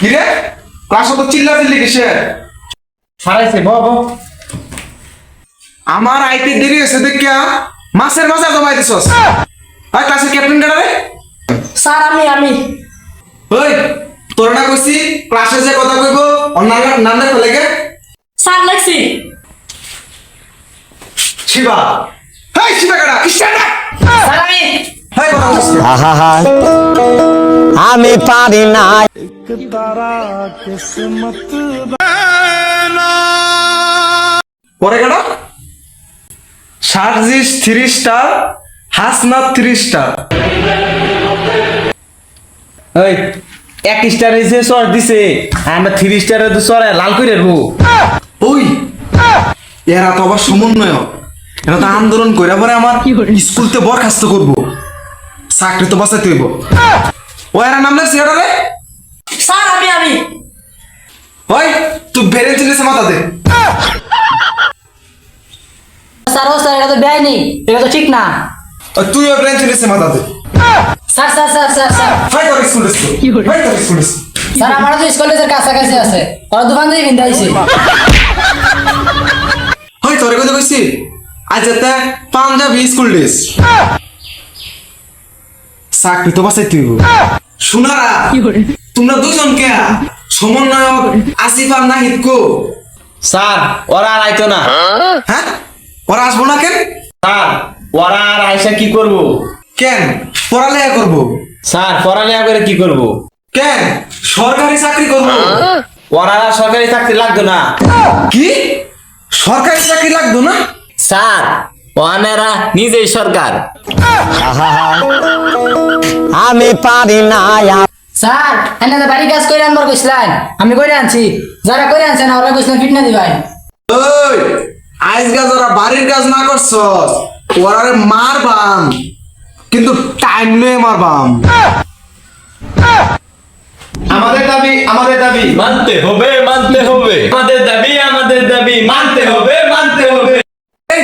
কিরে ক্লাস তো চিল্লা চিল্লি কিসে সারাইছে ব ব। আমার আইতে দেরি হয়েছে দেখিয়া মাছের মজা জমাই দিছস। আর ক্লাসের ক্যাপ্টেন কেডা রে। স্যার আমি আমি। ওই তোর না কইছি ক্লাসে যে কথা কইব অন্যান্য নান্দে ফেলে গে স্যার লেখছি। শিবা। হেই শিবা কেডা স্ট্যান্ড আপ। স্যার আমি। হেই কথা কইছিস কে? আমি পারি না। পরে Sarjis three star Hasnat three star ওই এক স্টার দিছে সর দিছে আমরা থ্রি স্টারে তো সরে লাল করে রবো ওই এরা তো আবার সমন্বয় এরা তো আন্দোলন করে পরে আমার স্কুলতে বরখাস্ত করব। চাকরি তো বাঁচাতে হইব। ও এরা নাম লাগছে এটা রে স্যার আমি আমি। ওই তুই বেড়ে চিনেছে মাথা দে স্যার ও স্যার এটা তো বেআইনি এটা তো ঠিক না। ওই তুইও বেড়ে চিনেছে মাথা দে sir sir sir sir sir. Phi তোর স্কুল ফাই তোর স্কুল স্যার আমার তো স্কুলের কাছাকাছি আছে। ওরা দোকান থেকে কিনতে আইছি। হয় তোরে কথা কইছি? আজ যেতে পাঞ্জাবি স্কুল ড্রেস। চাকরি তো বাঁচাইতে হইব। শোনারা তোমরা দুজন কে? সমন্বয়ক আসিফ আর নাহিদ কো? স্যার ওরা আর আইতো না। হ্যাঁ? ওরা আসব না কেন? স্যার ওরা আর আইসা কি করব? কেন? পড়ালেখা করব? স্যার পড়ালেখা করে কি করব? কেন? সরকারি চাকরি করব? ওরা আর সরকারি চাকরি লাগতো না। কি? সরকারি চাকরি লাগতো না? স্যার ওনারা নিজেই সরকার। আহা আমি পারি না স্যার এনে তো বাড়ি কাজ করে আনবার কইছিলেন আমি করে আনছি। যারা করে আনছেন ওরা কইছিলেন ফিট না দিবেন। ওই আজকে যারা বাড়ির কাজ না করছস ওরারে মারবাম। কিন্তু টাইম লয়ে মারবাম। আমাদের দাবি আমাদের দাবি। মানতে হবে মানতে হবে। আমাদের দাবি মানতে হবে মানতে হবে এই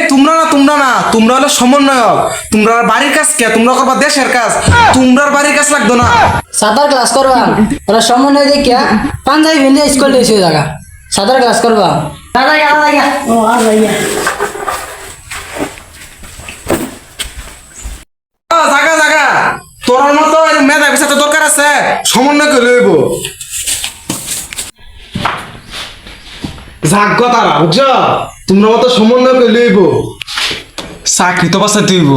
তোমরা না তোমরা হলো সমন্বয়ক। তোমরা বাড়ির কাজ কে? তোমরা করবা দেশের কাজ। তোমরা বাড়ির কাজ লাগতো না। সাঁতার ক্লাস করবা। ওরা সমন্বয় দেখিয়া পাঞ্জাবি ভিন্দে স্কুল দিয়েছে জায়গা। সাঁতার ক্লাস করবা। দাদা গা দাদা গা। ও আর ভাইয়া জাগা জাগা। তোর মতো মেধা বিষয় দরকার আছে সমন্বয় করে লইব জাগ্য তারা বুঝছ? তোমরা মতো সমন্বয় করে লইব চাকরি তো বাঁচাইতে হইব।